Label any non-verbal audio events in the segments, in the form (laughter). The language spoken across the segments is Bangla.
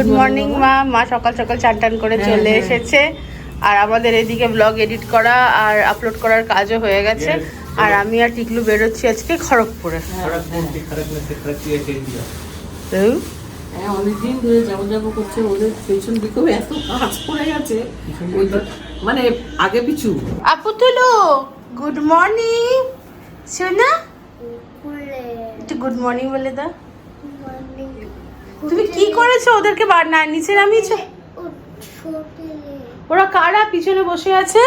গুড মর্নিং মা। মা সকাল সকাল চান টান করে হ্যাঁ, চলে হ্যাঁ। এসেছে। আর আমাদের এদিকে ব্লগ এডিট করা আর আপলোড করার কাজও হয়ে গেছে। আর আমি আর টিকলু বেরোচ্ছি আজকে খড়গপুরে। হ্যাঁ, অনেকদিন ধরে যাব যাব করছে ওদের মানে আগে পিছু। আপু তুলো গুড মর্নিং শোনা গুড মর্নিং বলে দা তুমি কি করেছ? ওদেরকে বার না, নিচে নামিয়েছো ওরা কারা পিছনে বসে আছে?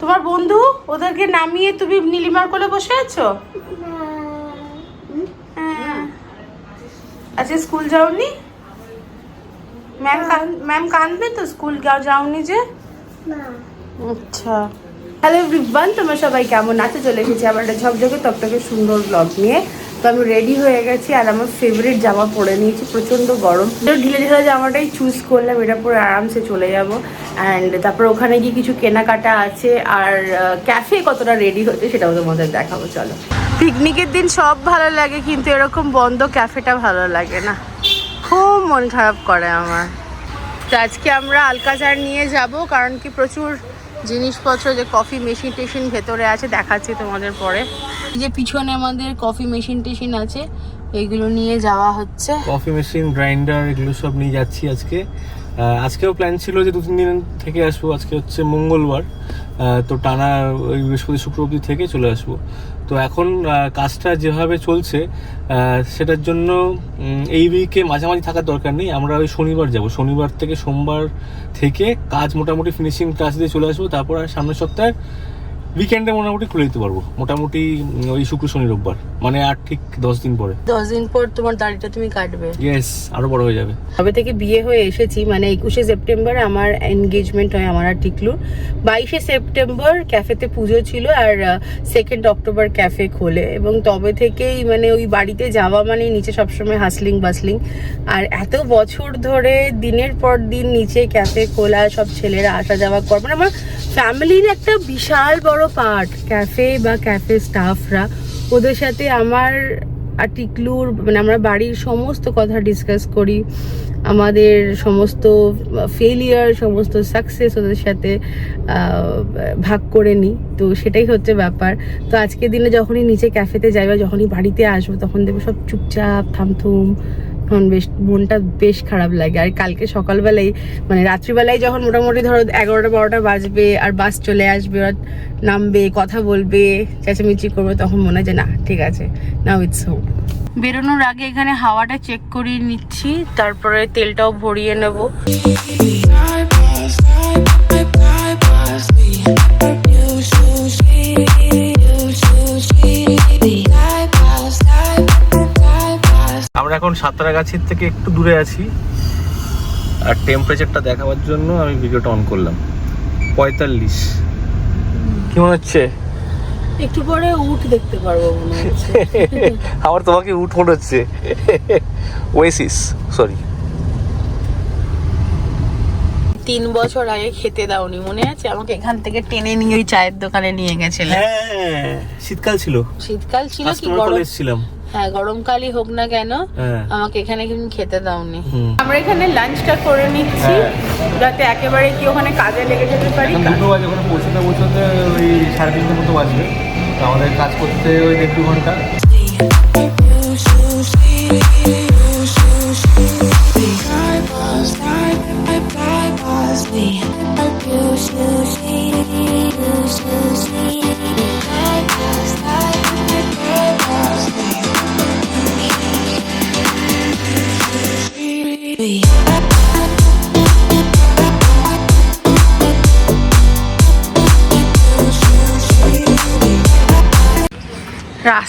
তোমার বন্ধু, ওদেরকে নামিয়ে তুমি নীলিমার কোলে বসে আছো? হ্যাঁ। আচ্ছা স্কুল যাওনি? ম্যাম ম্যাম কাঁদবে তো? স্কুল যাও- যাওনি যে? আচ্ছা। হ্যালো এভরিওয়ান তোমরা সবাই কেমন আছো? চলে এসেছি আবার একটা ঝকঝকে তকটকে সুন্দর ব্লগ নিয়ে। তো আমি রেডি হয়ে গেছি আর আমার ফেভারিট জামা পরে নিয়েছি, প্রচণ্ড গরম। ঢিলে ঢিলে জামাটাই চুজ করলাম, এটা পরে আরামসে চলে যাব। অ্যান্ড তারপর ওখানে গিয়ে কিছু কেনাকাটা আছে, আর ক্যাফে কতটা রেডি হচ্ছে সেটাও তোমাদের দেখাবো, চলো। পিকনিকের দিন সব ভালো লাগে, কিন্তু এরকম বন্ধ ক্যাফেটা ভালো লাগে না। খুব মন খারাপ করে আমার। তো আজকে আমরা আলকাজার নিয়ে যাব, কারণ কি প্রচুর জিনিসপত্র যে কফি মেশিন টেশিন ভেতরে আছে, দেখাচ্ছি তোমাদের পরে। যে পিছনে আমাদের কফি মেশিন টেশিন আছে এইগুলো নিয়ে যাওয়া হচ্ছে। কফি মেশিন গ্রাইন্ডার এগুলো সব নিয়ে যাচ্ছি আজকে। আজকেও প্ল্যান ছিল যে দু, তিন দিন থেকে আসব। আজকে হচ্ছে মঙ্গলবার। তো টানা ওই বৃহস্পতি, শুক্র অবধি থেকে চলে আসব। তো এখন কাজটা যেভাবে চলছে সেটার জন্য এই উইকে মাঝামাঝি থাকার দরকার নেই। আমরা ওই শনিবার যাব। শনিবার থেকে সোমবার থেকে কাজ মোটামুটি ফিনিশিং টাচ দিয়ে চলে আসব। তারপর আর সামনের সপ্তাহে উইকেন্ডে মোটামুটি খুলে দিতে পারব। মোটামুটি ওই শুক্র শনি রোববার। মানে আর ঠিক দশ দিন পরে। দশ দিন পর তোমার দাড়িটা তুমি কাটবে। ইয়েস আরও বড় হয়ে যাবে। কবে থেকে বিয়ে হয়ে এসেছি মানে একুশে সেপ্টেম্বর আমার এনগেজমেন্ট হয় আমার আর টিকলুর বাইশে সেপ্টেম্বর ক্যাফেতে পুজো ছিল আর সেকেন্ড অক্টোবর ক্যাফে খোলে। এবং তবে থেকেই মানে ওই বাড়িতে যাওয়া মানে নিচে সবসময় হাসলিং বাসলিং আর এত বছর ধরে দিনের পর দিন নিচে ক্যাফে খোলা সব ছেলেরা আসা যাওয়া কর। মানে আমার ফ্যামিলির একটা বিশাল বড় পার্ট ক্যাফে বা ক্যাফে স্টাফরা ওদের সাথে আমার আর টিকলুর মানে আমরা বাড়ির সমস্ত কথা ডিসকাস করি। আমাদের সমস্ত ফেলিয়ার সমস্ত সাকসেস ওদের সাথে ভাগ করে নিই। তো সেটাই হচ্ছে ব্যাপার। তো আজকের দিনে যখনই নিচে ক্যাফেতে যাই বা যখনই বাড়িতে আসব, তখন দেখব সব চুপচাপ, থামথুম তখন বেশ মনটা বেশ খারাপ লাগে। আর কালকে সকালবেলায় মানে রাত্রিবেলায় যখন মোটামুটি ধরো এগারোটা বারোটা বাজবে আর বাস চলে আসবে আর নামবে কথা বলবে চেঁচামেচি করবে তখন মনে হয় যে না ঠিক আছে নাও ইটস হোম বেরোনোর আগে এখানে হাওয়াটা চেক করিয়ে নিচ্ছি তারপরে তেলটাও ভরিয়ে নেব। আমরা এখন সাঁতরাগাছির থেকে একটু দূরে আছি। আর টেম্পারেচারটা দেখাবার জন্য আমি ভিডিওটা অন করলাম। পঁয়তাল্লিশ। কি মনে হচ্ছে? একটু পরে উঠ দেখতে পারব মনে হচ্ছে। (laughs) আমার তোমাকে উঠ মনে হচ্ছে। ওয়েসিস সরি তিন বছর আগে খেতে দাওনি মনে আছে? আমাকে এখান থেকে টেনে নিয়ে ওই চায়ের দোকানে নিয়ে গেছিলে। হ্যাঁ শীতকাল ছিল। শীতকাল ছিল কি গরম? ছিলাম। হ্যাঁ গরমকালই হোক না কেন হ্যাঁ আমাকে এখানে কিন্তু খেতে দাওনি আমরা এখানে লাঞ্চটা করে নিচ্ছি হ্যাঁ। যাতে একেবারে কি ওখানে কাজে লেগে যেতে পারি এখন দুটো বাজে ওখানে পৌঁছতে পৌঁছতে ওই সাড়ে তিনটে মতো বাজবে আমাদের কাজ করতে ওই দেড় দু ঘণ্টা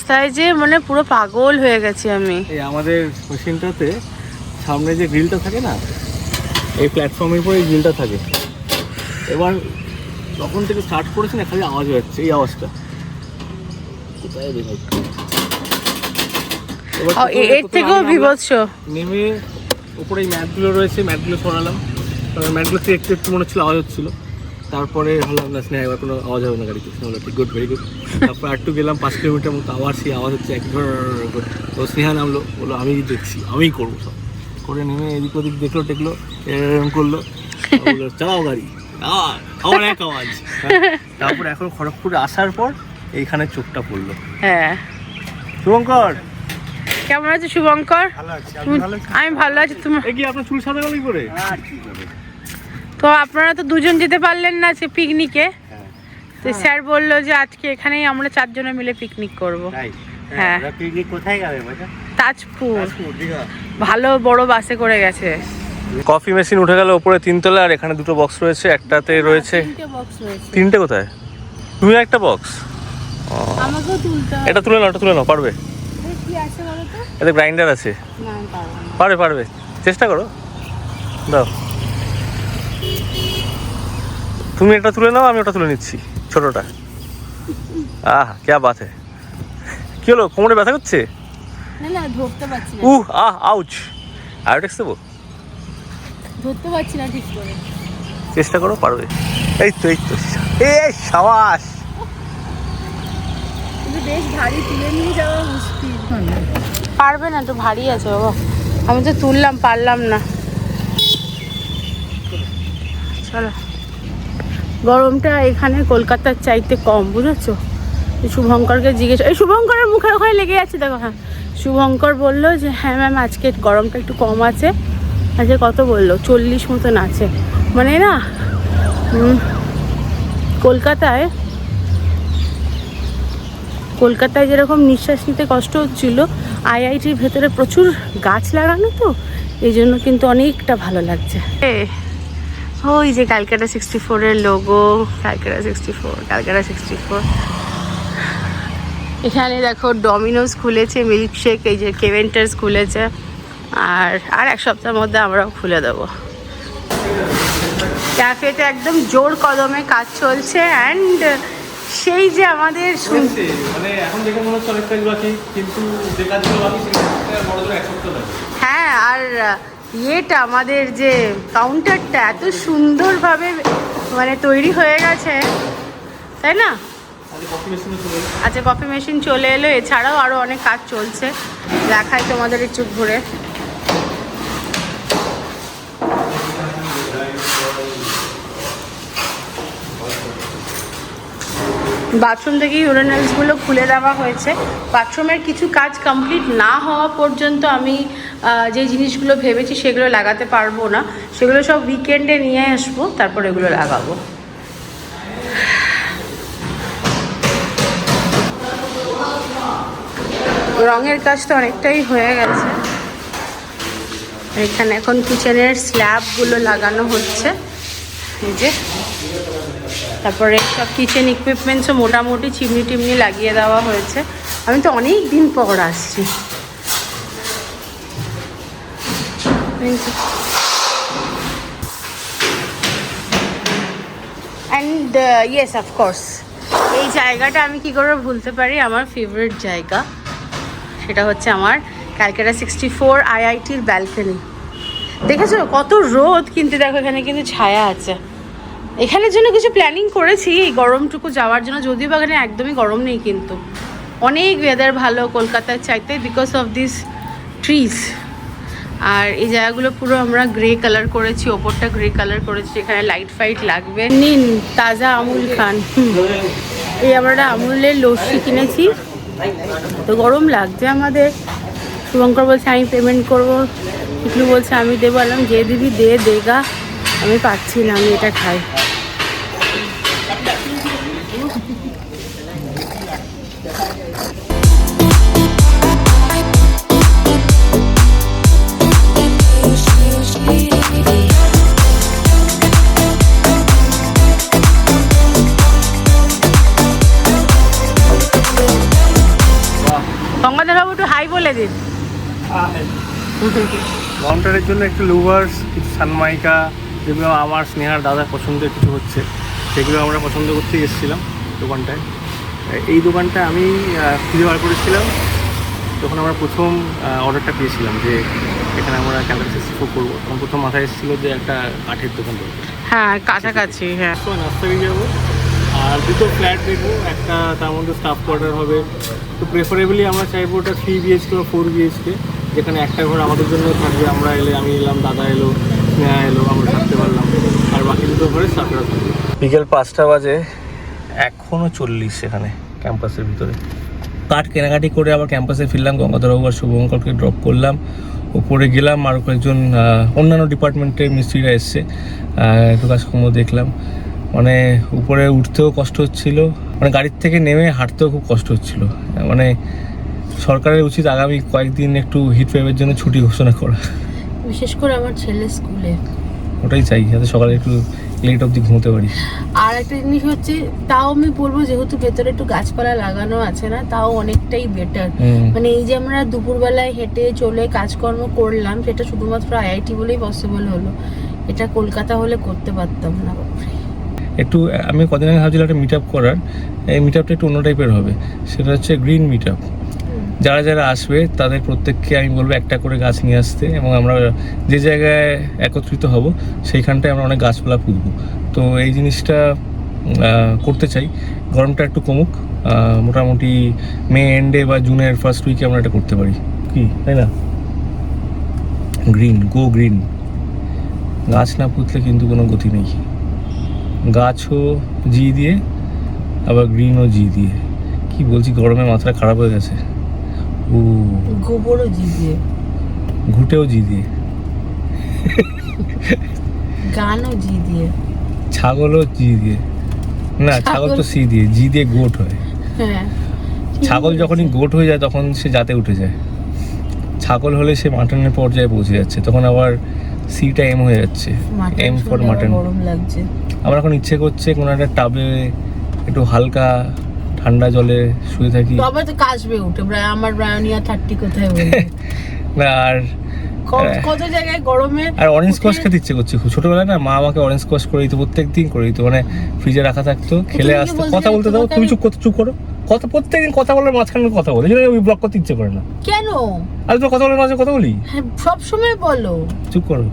রাস্তায় যে মানে পুরো পাগল হয়ে গেছি আমি। এই আমাদের মেশিনটাতে সামনে যে গ্রিলটা থাকে না এই প্ল্যাটফর্মের উপরে গ্রিলটা থাকে। এবার তখন থেকে স্টার্ট করেছি না খালি আওয়াজ হচ্ছে এই আওয়াজটা। কোথায় রে ভাই? এবার ও, এর থেকেও বিভৎস। নেমে উপরে এই ম্যাটগুলো রয়েছে ম্যাটগুলো সরালাম। ম্যাটগুলো একটু একটু মনে হচ্ছিল আওয়াজ হচ্ছিল। তারপরে হলাম না স্নেহ একবার কোনো আওয়াজ হবে না গাড়িতে। স্নেহ ঠিক গুড ভেরি গুড তারপর একটু গেলাম পাঁচ কিলোমিটার মতো আবার সেই আওয়াজ হচ্ছে এক ঘর তো স্নেহা নামলো বলল আমি দেখছি আমিই করব সব। করে নেমে এদিক ওদিক দেখল টেকলো এরকম করল। বলল, চালাও গাড়ি আবার এক আওয়াজ। হ্যাঁ। তারপর এখন খড়গপুরে আসার পর এইখানে চোখটা পড়ল। হ্যাঁ। শুভঙ্কর! কেমন আছো শুভঙ্কর? আমি ভালো আছি। তুমি এ কি আপনার চুল সাদা গলি করে? তো আপনারা তো দুজন যেতে পারলেন না সে পিকনিকে তো স্যার বলল যে আজকে এখানেই আমরা চারজনে মিলে পিকনিক করব। হ্যাঁ পিকনিক কোথায় যাবে তাজপুর। ভালো বড় বাসে করে গেছে। কফি মেশিন উঠে গেল উপরে তিনতলা আর এখানে দুটো বক্স রয়েছে একটাতে রয়েছে। তিনটে কোথায়? তুমি একটা বক্স আমাকেও তুলতে হবে। এটা তুলে নাও এটা তুলে নাও পারবে? এতে গ্রাইন্ডার আছে। পারবে পারবে। চেষ্টা করো। দাও। তুমি এটা তুলে নাও আমি ওটা তুলে নিচ্ছি ছোটটা। আহ ক্যা বাত হ্যাঁ কি হলো কোমরে ব্যথা করছে? না না ধরতে পারছি না। উহ আহ আউচ আয়োটেক্স দেবো? ধরতে পারছি না ঠিক করে। চেষ্টা করো পারবে। এই তো এই তো এই সাবাস। বেশ ভারী তুলে নিয়ে যাওয়া মুশকিল। পারবে না তো ভারী আছে বাবা। আমি তো তুললাম পারলাম না। চলো। গরমটা এখানে কলকাতার চাইতে কম, বুঝেছ? শুভঙ্করকে জিজ্ঞেস, এই শুভঙ্করের মুখের ওখানে লেগে যাচ্ছে দেখো হ্যাঁ। শুভঙ্কর বলল যে হ্যাঁ ম্যাম আজকে গরমটা একটু কম আছে। আজকে কত বলল? চল্লিশ মতন আছে। মানে না কলকাতায় কলকাতায় যেরকম নিঃশ্বাস নিতে কষ্ট হচ্ছিল, আইআইটির ভেতরে প্রচুর গাছ লাগানো তো, এই জন্য কিন্তু অনেকটা ভালো লাগছে। ওই যে ক্যালকাটা সিক্সটি ফোরের logo Calcutta sixty four Calcutta sixty four এখানে দেখো ডমিনোস খুলেছে মিল্কশেক এই যে কেভেন্টার্স খুলেছে। আর আর এক সপ্তাহের মধ্যে আমরাও খুলে দেবো। ক্যাফেতে একদম জোর কদমে কাজ চলছে অ্যান্ড সেই যে আমাদের মানে এখন দেখে মনে হচ্ছে অনেক কাজ বাকি কিন্তু যে কাজগুলো বাকি সেটা বড় এক সপ্তাহ হ্যাঁ আর ইয়েটা আমাদের যে কাউন্টারটা এত সুন্দরভাবে মানে তৈরি হয়ে গেছে তাই না? আজকে কফি মেশিনে। আচ্ছা কফি মেশিন চলে এলো এছাড়াও আরও অনেক কাজ চলছে। দেখাই তোমাদের একটু ঘুরে। বাথরুম থেকে ইউরেনালসগুলো খুলে দেওয়া হয়েছে। বাথরুমের কিছু কাজ কমপ্লিট না হওয়া পর্যন্ত আমি যে জিনিসগুলো ভেবেছি সেগুলো লাগাতে পারব না। সেগুলো সব উইকেন্ডে নিয়ে আসব, তারপর এগুলো লাগাবো। রঙের কাজ তো অনেকটাই হয়ে গেছে। এখানে এখন কিচেনের স্ল্যাবগুলো লাগানো হচ্ছে। যে। তারপরে সব কিচেন ইকুইপমেন্টসও মোটামুটি চিমনি টিমনি লাগিয়ে দেওয়া হয়েছে। আমি তো অনেক দিন পর আসছি। অ্যান্ড ইয়েস অফকোর্স এই জায়গাটা আমি কি করে ভুলতে পারি? আমার ফেভারিট জায়গা সেটা হচ্ছে আমার ক্যালকাটা সিক্সটি ফোর আইআইটির ব্যালকনি দেখেছ? কত রোদ, কিন্তু দেখো এখানে কিন্তু ছায়া আছে। এখানের জন্য কিছু প্ল্যানিং করেছি এই গরমটুকু যাওয়ার জন্য, যদিও বা এখানে একদমই গরম নেই কিন্তু। অনেক ওয়েদার ভালো কলকাতার চাইতে বিকজ অফ দিস ট্রিজ আর এই জায়গাগুলো পুরো আমরা গ্রে কালার করেছি, ওপরটা গ্রে কালার করেছি এখানে লাইট ফাইট লাগবে। নিন, তাজা আমুল খান। এই আমরা আমুলের লস্যি কিনেছি। তো গরম লাগছে আমাদের। শুভঙ্কর বলছে, আমি পেমেন্ট করব। পিকলু বলছে, আমি দেবো আলাম, যে দিদি দে, দেগা। আমি পাচ্ছি না, আমি এটা খাই। দিন কাউন্টারের জন্য একটু লুভার্স কিছু সানমাইকা যেগুলো আমার স্নেহার দাদার পছন্দের কিছু হচ্ছে সেগুলো আমরা পছন্দ করতে এসেছিলাম দোকানটায়। এই দোকানটা আমি খুঁজে বার করেছিলাম তখন আমরা প্রথম অর্ডারটা পেয়েছিলাম যে এখানে আমরা ক্যামেরা সিক্সটি ফোর করব তখন প্রথম মাথায় এসেছিল যে একটা কাঠের দোকান হ্যাঁ কাছাকাছি হ্যাঁ। তো নাস্তাকে যাব দুটো ফ্ল্যাট দেখব একটা তার মধ্যে স্টাফ কোয়ার্টার হবে। তো প্রেফারেবলি আমরা চাইব ওটা থ্রি বিএইচকে বা ফোর বিএইচকে যেখানে একটা ঘর আমাদের জন্য থাকবে। আমরা এলে, আমি এলাম, দাদা এলো, স্নেহা এলো, আমরা থাকতে পারলাম। আর বাকি দুটো ঘরে স্টাফেরা থাকবে। বিকেল পাঁচটা বাজে এখনও চল্লিশ সেখানে ক্যাম্পাসের ভিতরে। কাঠ কেনাকাটি করে আবার ক্যাম্পাসে ফিরলাম গঙ্গাধরবাবু আর শুভঙ্করকে ড্রপ করলাম। উপরে গেলাম আরও কয়েকজন অন্যান্য ডিপার্টমেন্টের মিস্ত্রিরা এসছে একটু কাজকর্ম দেখলাম। মানে উপরে উঠতেও কষ্ট হচ্ছিল মানে গাড়ির থেকে নেমে হাঁটতেও খুব কষ্ট হচ্ছিল। মানে সরকারের উচিত আগামী কয়েকদিন একটু হিট ওয়েভের জন্য ছুটি ঘোষণা করা। বিশেষ করে আমার ছেলে স্কুলে। ওটাই চাই যাতে সকালে একটু লেট অবধি ঘুমোতে পারি। আর একটা জিনিস হচ্ছে তাও আমি বলব যেহেতু ভেতরে একটু গাছপালা লাগানো আছে না তাও অনেকটাই বেটার মানে এই যে আমরা দুপুরবেলায় হেঁটে চলে কাজকর্ম করলাম সেটা শুধুমাত্র আইআইটি বলেই পসিবল হলো। এটা কলকাতা হলে করতে পারতাম না। একটু, আমি কদিন আগে ভাবছিলাম একটা মিট আপ করার, এই মিট আপটা একটু অন্য টাইপের হবে। সেটা হচ্ছে গ্রিন মিট আপ যারা যারা আসবে, তাদের প্রত্যেককে আমি বলব একটা করে গাছ নিয়ে আসতে এবং আমরা যে জায়গায় একত্রিত হব, সেইখানটায় আমরা অনেক গাছপালা পুঁতবো। তো এই জিনিসটা করতে চাই। গরমটা একটু কমুক। মোটামুটি মে এন্ডে বা জুনের ফার্স্ট উইকে আমরা এটা করতে পারি। কি? তাই না? গ্রিন গো গ্রিন গাছ না পুঁতলে কিন্তু কোনো গতি নেই। গাছও জি দিয়ে আবার গ্রিনও জি দিয়ে। কি বলছি গরমে মাথাটা খারাপ হয়ে গেছে। ও। গোবরও জিজিয়ে ঘুটেও জি দিয়ে। গানও জি দিয়ে। ছাগলও জি দিয়ে। না ছাগল তো সি দিয়ে জি দিয়ে গোট হয়। হ্যাঁ ছাগল যখনই গোট হয়ে যায় তখন সে জাতে উঠে যায়। ছাগল হলে সে মাটনের পর্যায়ে পৌঁছে যাচ্ছে তখন আবার সিটা এম হয়ে যাচ্ছে। এম ফর মাটন গরম লাগছে। আমার এখন ইচ্ছে করছে কোনো একটা টাবে একটু হালকা ঠান্ডা জলে শুয়ে থাকি। তবে তো কাশবে উঠে। আমার ব্রায়নিয়া থার্টি কোথায় বলবে? না (laughs) আর কত জায়গায় গরমে আর অরেঞ্জ স্কোয়াশ উঠে- খেতে ইচ্ছে করছে ছোটবেলায় না মা আমাকে অরেঞ্জ স্কোয়াশ করে দিত প্রত্যেক দিন করে দিত। মানে ফ্রিজে রাখা থাকতো খেলে আসতো। কথা বলতে দাও তুমি চুপ করতে চুপ করো। কথা প্রত্যেকদিন কথা বলার মাঝখানে কথা বলে ব্লক করতে ইচ্ছে করে না। কেন আর তো কথা বলার মাঝে কথা বলি? হ্যাঁ সব সময় বলো। চুপ করো।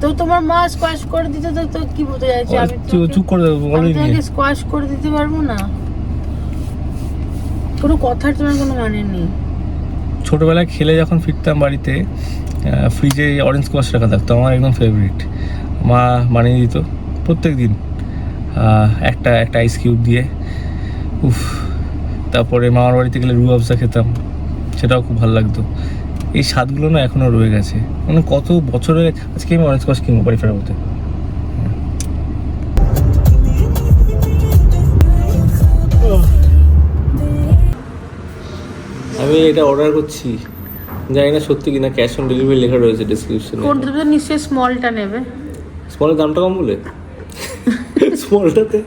তো তোমার মা স্কোয়াশ করে দিতে তো তো কি বলতে চাইছি আমি চুপ- করে আমি বলি তোমাকে স্কোয়াশ করে দিতে পারব না। কোনো কথার তোমার কোনো মানে নেই। ছোটবেলায় খেলে যখন ফিরতাম বাড়িতে ফ্রিজে অরেঞ্জ স্কোয়াশ রাখা থাকতো আমার একদম ফেভারিট মা বানিয়ে দিত প্রত্যেক দিন একটা একটা আইস কিউব দিয়ে। উফ তারপরে মামার বাড়িতে গেলে রু আফজা খেতাম। সেটাও খুব ভালো লাগতো। এই স্বাদগুলো না এখনও রয়ে গেছে। মানে কত বছরের আজকে আমি অরেঞ্জ স্কোয়াশ কিনবো বাড়ি ফেরার মধ্যে আমি এটা অর্ডার করছি। জানি না সত্যি কিনা ক্যাশ অন ডেলিভারি লেখা রয়েছে ডিসক্রিপশনে কোনটা তো নিশ্চয়ই স্মলটা নেবে? স্মলের দামটা কম বলে? স্মলটাতে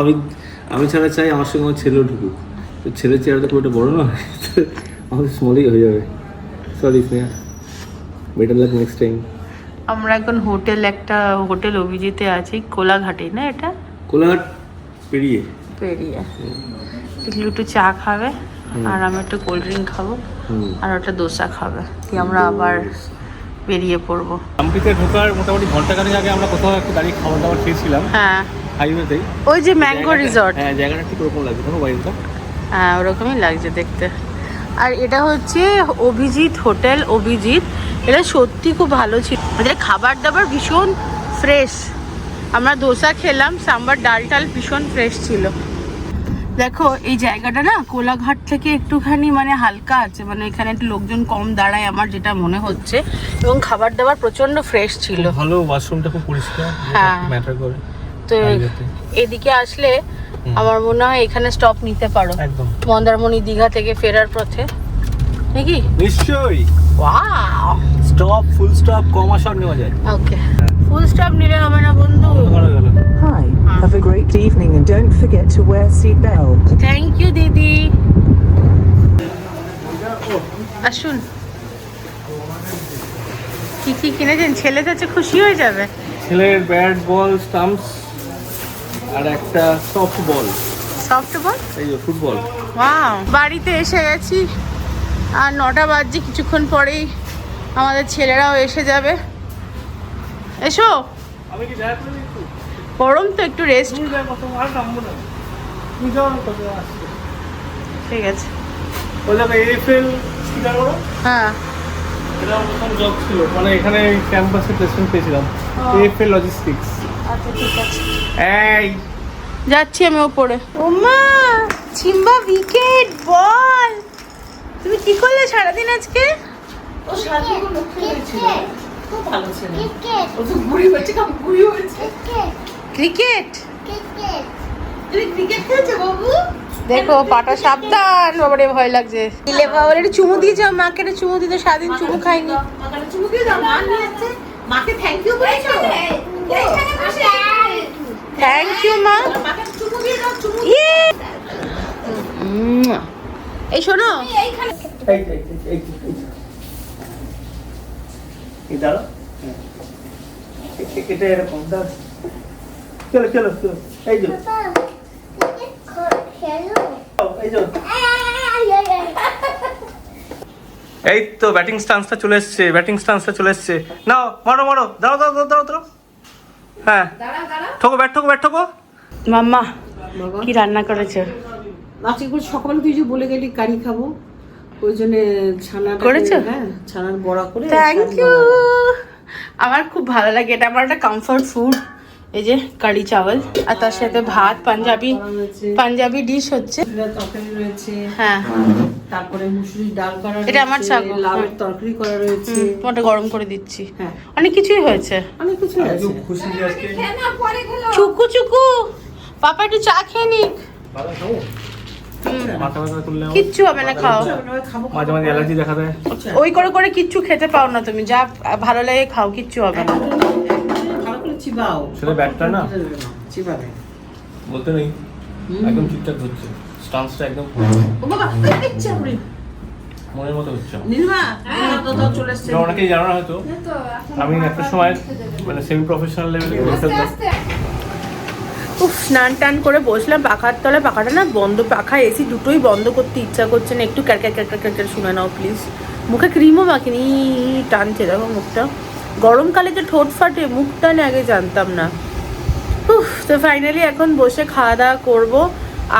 আমি আমি ছাড়া চাই আমার সঙ্গে আমার ছেলেও ঢুকুক। তো ছেলের চেহারাটা খুব একটা বড় না আমাদের স্মলেই হয়ে যাবে। Sorry Sneha better luck next time আমরা এখন হোটেল একটা হোটেল অভিজিতে আছি কোলাঘাটে না এটা? কোলাঘাট পেরিয়ে। পেরিয়ে। এগুলো একটু চা খাবে আর আমি একটু কোল্ড ড্রিঙ্ক খাব আর ওটা দোসা খাবে দিয়ে আমরা আবার বেরিয়ে পড়ব। হাম্পিতে ঢোকার মোটামুটি ঘণ্টা খানেক আগে আমরা কোথাও একটু দাঁড়িয়ে খাবার দাবার খেয়েছিলাম। হ্যাঁ। হাইওয়েতেই। ওই যে ম্যাঙ্গো রিসর্ট হ্যাঁ জায়গাটা ঠিক ওরকম লাগছে কোনো বাড়িটা হ্যাঁ ওরকমই লাগছে দেখতে। আর এটা হচ্ছে অভিজিৎ হোটেল অভিজিৎ। এটা সত্যি খুব ভালো ছিল। এদের খাবার দাবার ভীষণ ফ্রেশ আমরা দোসা খেলাম সাম্বার ডাল টাল ভীষণ ফ্রেশ ছিল। দেখো এই জায়গাটা না কোলাঘাট থেকে একটুখানি মানে হালকা আছে। মানে এখানে একটু লোকজন কম দাঁড়ায় আমার যেটা মনে হচ্ছে। এবং খাবার দাবার প্রচণ্ড ফ্রেশ ছিল ভালো ওয়াশরুমটা খুব পরিষ্কার হ্যাঁ। ম্যাটার করে। তো এদিকে আসলে আমার মনে হয় এখানে স্টপ নিতে পারো। একদম। মন্দারমণি দীঘা থেকে ফেরার পথে। নাকি? নিশ্চয়ই। Wow stop full stop comma shot নেওয়া যায়। ওকে ফুল স্টপ নিলে হবে না বন্ধু। গেল। Hi, have a great evening and don't forget to wear seatbelt. Thank you দিদি। আসুন। কি কি কিনেছেন? ছেলে তো খুশি হয়ে যাবে। ছেলের ব্যাট বল স্টাম্পস আর একটা সফট বল সফট বল এই যে ফুটবল ওয়াও বাড়িতে এসে গেছি। আর নটা বাজছে কিছুক্ষণ পরেই আমাদের ছেলেরাও এসে যাবে। এসো। গরম তো একটু রেস্ট ঠিক আছে। এফএল হ্যাঁ। এটা প্রথম জব ছিল। মানে এখানে ক্যাম্পাসে প্লেসমেন্ট পেয়েছিলাম। এফএ লজিস্টিক্স এই। যাচ্ছি আমি ওপরে। ওমা চিম্বা উইকেট বল। তুমি কি করলে সারাদিন আজকে? ও সারাদিন খুব ভালো ছেলে। ও তো বুড়ি হয়েছে কাম বুড়ি হয়েছে ক্রিকেট। তুমি ক্রিকেট খেলছো বাবু? দেখো পাটা সাবধান। বাবারে ভয় লাগছে। দিলে বাবারে একটু চুমু দিয়ে যাও মাকে একটা চুমু দিতে। সারাদিন চুমু খাইনি মাকে চুমু দিয়ে দাও মা নিয়ে মাকে থ্যাংক ইউ বলেছ? থ্যাংক ইউ মা। এই শোনো। এটা এরকম চলো চলো চলো। যে। এই তো ব্যাটিং স্টান্সটা চলে এসছে ব্যাটিং স্টান্সটা চলে এসছে। নাও মারো মারো। দাঁড়াও দাঁড়াও দাঁড়াও দাঁড়াও। হ্যাঁ। ঠোকো ব্যাট ঠোকো ব্যাট ঠোকো। মাম্মা বাবা। কি রান্না করেছে? আজকে করে সকালে তুই যে বলে গেলি কারি খাব ওই জন্য ছানা করেছ? হ্যাঁ ছানার বড়া করে থ্যাংক ইউ আমার খুব ভালো লাগে এটা আমার একটা কমফর্ট ফুড এই যে কারি চাওয়াল আর তার সাথে ভাত পাঞ্জাবি পাঞ্জাবি ডিশ হচ্ছে। ছোলার তরকারি রয়েছে হ্যাঁ। তারপরে মুসুরির ডাল করা এটা আমার রয়েছে, লাউয়ের তরকারি করা রয়েছে। হুম, গরম করে দিচ্ছি। হ্যাঁ। অনেক কিছুই হয়েছে। অনেক কিছু আছে খুশি আজকে চুকু চুকু। পাপা একটু চা খেয়ে নিক। কিচ্ছু হবে না খাও। মাঝে মাঝে অ্যালার্জি দেখা দেয়। ওই করে করে কিচ্ছু খেতে পাও না তুমি। যা ভালো লাগে খাও কিচ্ছু হবে না। চিবাও সেটা ব্যাটটা না? চিবাবে বলতে নেই। একদম ঠিকঠাক হচ্ছে স্টান্সটা একদম ও বাবা মনের মতো হচ্ছে অনেকেই জানো না হয়তো। আমি একটা সময় মানে সেমি প্রফেশনাল লেভেলে উফ স্নান টান করে বসলাম পাখার তলায় পাখাটা না বন্ধ পাখা এসি দুটোই বন্ধ করতে ইচ্ছা করছে না। একটু ক্যারক্যার ক্যারক্যার ক্যারক্যার শুনে নাও প্লিজ। মুখে ক্রিমও মাখিনি টানছে দেখো মুখটা। গরমকালে যে ঠোঁট ফাটে মুখ টানে আগে জানতাম না। তো ফাইনালি এখন বসে খাওয়া দাওয়া করব।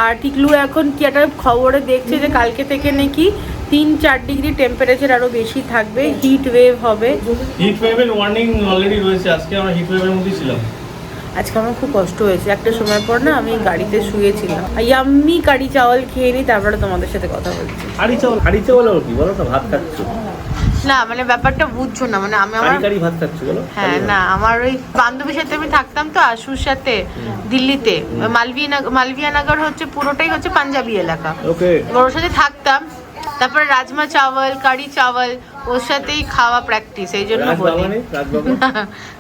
আর টিকলু এখন কি একটা খবরে দেখছে যে কালকে থেকে নাকি তিন চার ডিগ্রি টেম্পারেচার আরও বেশি থাকবে হিট ওয়েভ হবে। হিট ওয়েভের ওয়ার্নিং অলরেডি রয়েছে আজকে আমরা হিট ওয়েভের মধ্যেই ছিলাম। আজকে আমার খুব কষ্ট হয়েছে একটা সময় পর না আমি গাড়িতে শুয়েছিলাম। ইয়াম্মি কারি চাওয়াল খেয়ে নিই তারপরে তোমাদের সাথে কথা বলছি। চাউল হাড়ি চাউল আর কি? বলো তো ভাত খাচ্ছ? না মানে ব্যাপারটা বুঝছ না মানে আমি আমার কারি ভাত খাচ্ছি বলো? হ্যাঁ না আমার ওই বান্ধবীর সাথে আমি থাকতাম তো আশুর সাথে দিল্লিতে। মালভিয়া মালভিয়া নগর হচ্ছে পুরোটাই হচ্ছে পাঞ্জাবি এলাকা। ওকে। ওর সাথে থাকতাম তারপরে রাজমা চাওয়াল কারি চাওয়াল ওর সাথেই খাওয়া প্র্যাকটিস এই জন্য বলি।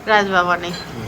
রাজবাবা? (laughs)